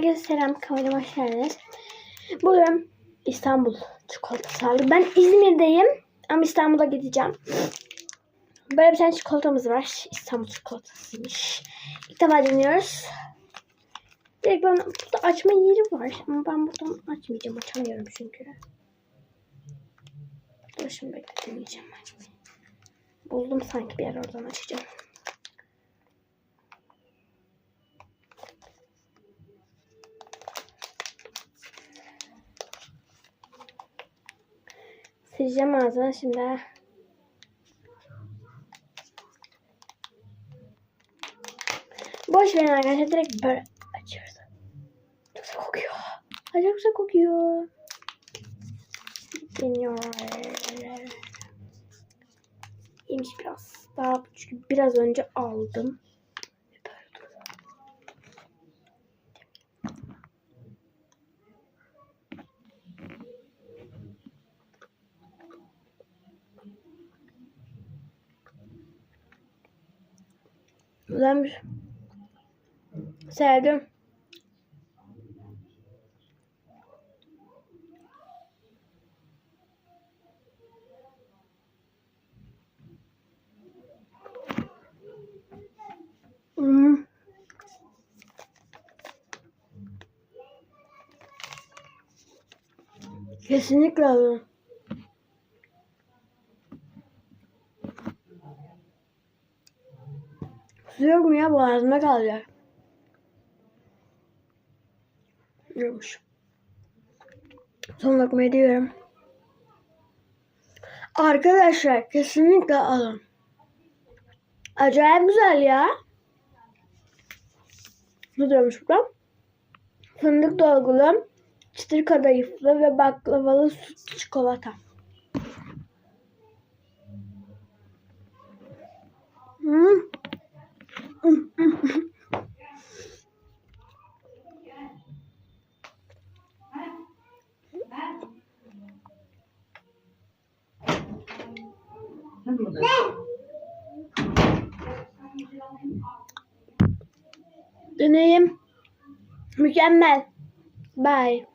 Herkese selam. Kanalıma hoş geldiniz. Bugün İstanbul çikolatası aldım. Ben İzmir'deyim ama İstanbul'a gideceğim. Böyle bir tane çikolatamız var. İstanbul çikolatasıymış. İlk defa deniyoruz. Direkt ben burada açma yeri var. Ama ben buradan açmayacağım. Açamıyorum çünkü. Dur şimdi bekle deneyeceğim. Buldum sanki bir yer oradan açacağım. Sileceğim ağzını şimdi. Boş verin arkadaşlar direkt böyle açıyoruz. Çok güzel kokuyor. Çok güzel kokuyor. Deniyor. İyiymiş biraz. Daha çünkü biraz önce aldım. Güzelmiş. Sevdim. Hmm. Kesinlikle alın. Mu ya boğazıma kalacak. Yokmuş. Son lokmayı diyorum. Arkadaşlar kesinlikle alın. Acayip güzel ya. Ne diyormuş burada? Fındık dolgulu, çıtır kadayıflı ve baklavalı süt çikolata. Hmm. Deneyim. Mükemmel. Bye.